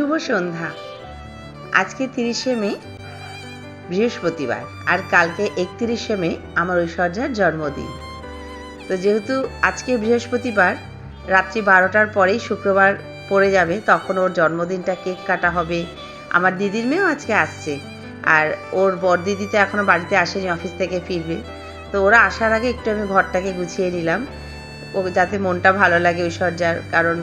শুভ সন্ধ্যা। আজকে তিরিশে মে, বৃহস্পতিবার, আর কালকে একত্রিশে মে আমার ঐশ্বর্যার জন্মদিন। তো যেহেতু আজকে বৃহস্পতিবার, রাত্রি বারোটার পরেই শুক্রবার পড়ে যাবে, তখন ওর জন্মদিনটা কেক কাটা হবে। আমার দিদির মেয়েও আজকে আসছে, আর ওর বর দিদি তো এখনও বাড়িতে আসেনি, অফিস থেকে ফিরবে। তো ওরা আসার আগে একটু আমি ঘরটাকে গুছিয়ে নিলাম, ও যাতে মনটা ভালো লাগে ঐশ্বর্যার, কারণ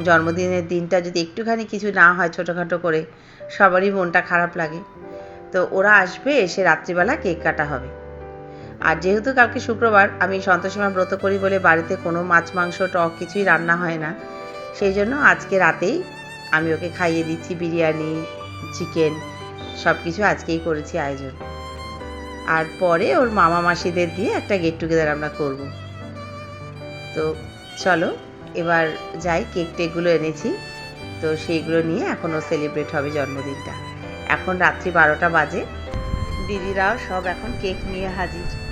জন্মদিনের দিনটা যদি একটুখানি কিছু না হয় ছোটোখাটো করে, সবারই মনটা খারাপ লাগে। তো ওরা আসবে, এসে রাত্রিবেলা কেক কাটা হবে। আর যেহেতু কালকে শুক্রবার, আমি সন্তোষীমা ব্রত করি বলে বাড়িতে কোনো মাছ, মাংস, টক কিছুই রান্না হয় না, সেই জন্য আজকে রাতেই আমি ওকে খাইয়ে দিচ্ছি বিরিয়ানি, চিকেন সব কিছু আজকেই করেছি আয়োজন। আর পরে ওর মামা মাসিদের দিয়ে একটা গেট টুগেদার আমরা করব। তো চলো এবার যাই কেক টেকগুলো এনেছি। তো সেইগুলো নিয়ে এখনও সেলিব্রেট হবে জন্মদিনটা। এখন রাত্রি বারোটা বাজে। দিদিরাও সব এখন কেক নিয়ে হাজির।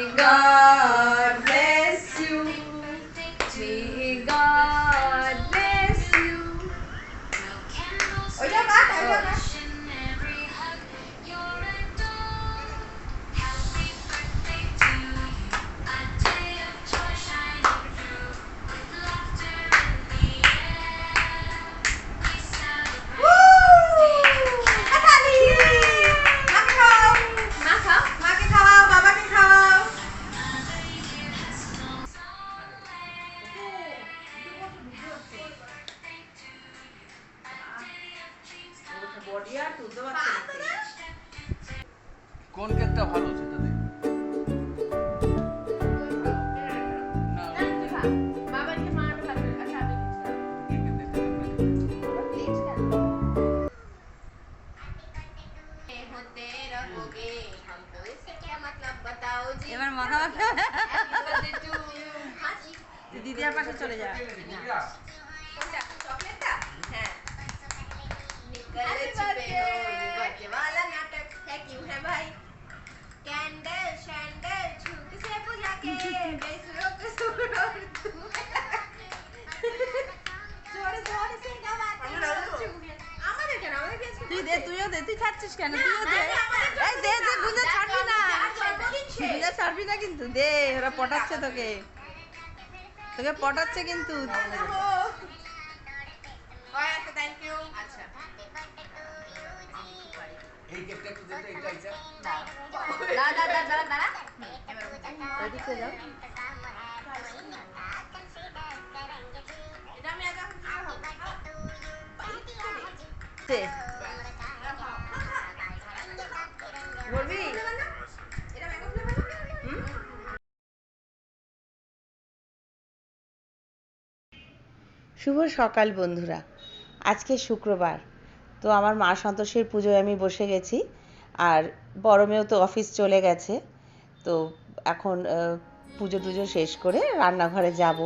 God. তুলতে পারছি কোন কেকটা ভালো সেটা দেখ। এবার মাথা দিদি দিদির পাশে চলে যা। भाई कैंडल शैंडल छुप से बुझा के बेसुरों को सुर और तू जोर जोर से गवाती हो আমাদের কেন আমাদের কি আজকে তুই দে তুইও দে তুই ছাড়ছিস কেন না, তুইও দে আমাদের এই দে দে গুঁজে যার ছাড়বি না যার জন্মদিন সে। গুঁজে ছাড়বি না কিন্তু দে ওরা পটাচ্ছে তোকে তোকে পটাচ্ছে কিন্তু আচ্ছা থ্যাংক ইউ আচ্ছা শুভ সকাল বন্ধুরা। আজকে শুক্রবার। তো আমার মা সন্তোষের পুজোয় আমি বসে গেছি। আর বড় মেয়েও তো অফিস চলে গেছে। তো এখন পুজো টুজো শেষ করে রান্নাঘরে যাব।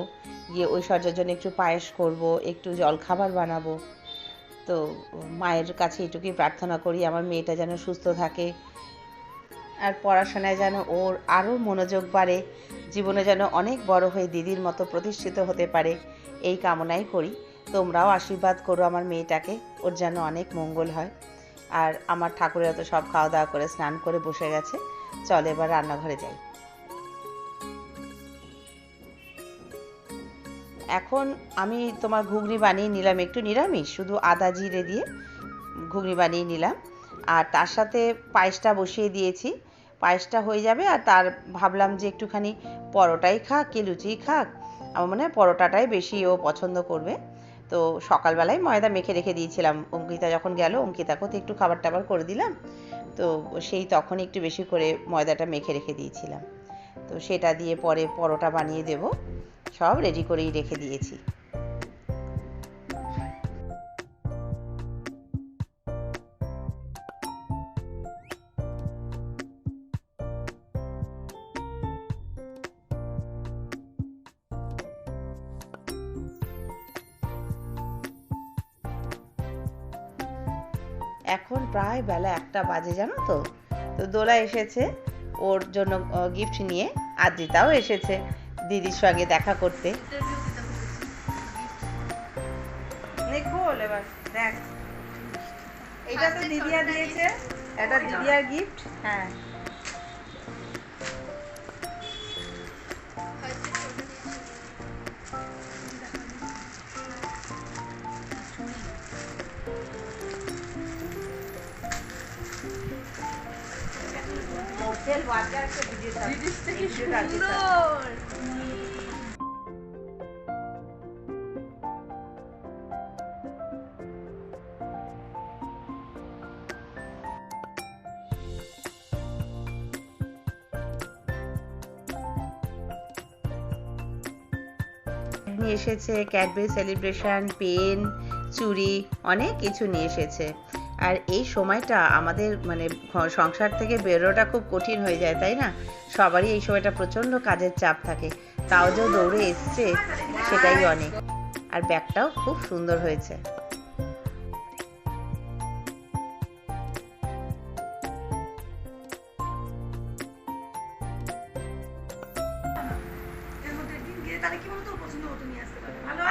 গিয়ে ঐশ্বর্যের জন্য একটু পায়েস করব, একটু জলখাবার বানাবো। তো মায়ের কাছে এটুকুই প্রার্থনা করি, আমার মেয়েটা যেন সুস্থ থাকে। আর পড়াশোনায় যেন ওর আরও মনোযোগ বাড়ে। জীবনে যেন অনেক বড় হয়ে দিদির মতো প্রতিষ্ঠিত হতে পারে, এই কামনাই করি। তোমরাও আশীর্বাদ করো আমার মেয়েটাকে, ওর যেন অনেক মঙ্গল হয়। আর আমার ঠাকুরেরা তো সব খাওয়া দাওয়া করে, স্নান করে বসে গেছে। চল এবার রান্নাঘরে যাই। এখন আমি তোমার ঘুগনি বানিয়ে নিলাম, একটু নিরামিষ, শুধু আদা জিরে দিয়ে ঘুগনি বানিয়ে নিলাম। আর তার সাথে পায়েসটা বসিয়ে দিয়েছি। পায়েসটা হয়ে যাবে আর তার ভাবলাম যে একটুখানি পরোটাই খাক, কি লুচি খাক। আমার মনে হয় পরোটাটাই বেশি ও পছন্দ করবে। তো সকালবেলায় ময়দা মেখে রেখে দিয়েছিলাম। অঙ্কিতা যখন গেল, অঙ্কিতাকেও তো একটু খাবার টাবার করে দিলাম। তো সেই তখন একটু বেশি করে ময়দাটা মেখে রেখে দিয়েছিলাম। তো সেটা দিয়ে পরে পরোটা বানিয়ে দেব। সব রেডি করেই রেখে দিয়েছি। এখন প্রায় বেলা একটা বাজে জানো তো? তো দোলা এসেছে ওর জন্য গিফট নিয়ে। আদ্রিতাও এসেছে দিদির সঙ্গে দেখা করতে। দেখ। এটা তো দিদিয়া দিয়েছে এটা দিদিয়ার গিফট হ্যাঁ। নিয়ে এসেছে ক্যাডবেরি সেলিব্রেশন পেন চুড়ি অনেক কিছু নিয়ে এসেছে। আর এই সময়টা আমাদের মানে সংসার থেকে বেরোটা খুব কঠিন হয়ে যায়, তাই না? সবারই এই সময়টা প্রচণ্ড কাজের চাপ থাকে। তাও যে দৌড়ে এসছে, সেটাই অনেক। আর ব্যাগটাও খুব সুন্দর হয়েছে।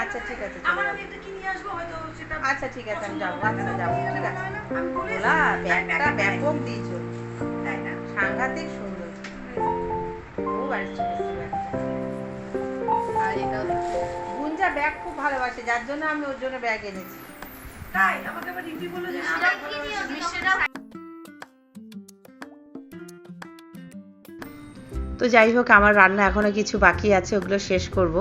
আচ্ছা ঠিক আছে যাব। আচ্ছা ঠিক আছে আমি যাব আচ্ছা যাব ঠিক আছে। ব্যাগটা ব্যাপক দিয়েছ। সাংঘাতিক সুন্দর। খুব আসছে ব্যাগটা গুঞ্জা ব্যাগ খুব ভালোবাসে যার জন্য আমি ওর জন্য ব্যাগ এনেছি। তো যাই হোক, আমার রান্না এখনও কিছু বাকি আছে, ওগুলো শেষ করব।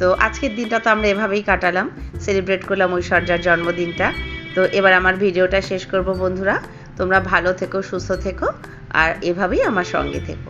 তো আজকের দিনটা তো আমরা এভাবেই কাটালাম সেলিব্রেট করলাম ঐশ্বর্যার জন্মদিনটা। তো এবার আমার ভিডিওটা শেষ করব বন্ধুরা, তোমরা ভালো থেকো, সুস্থ থেকো, আর এভাবেই আমার সঙ্গে থেকো।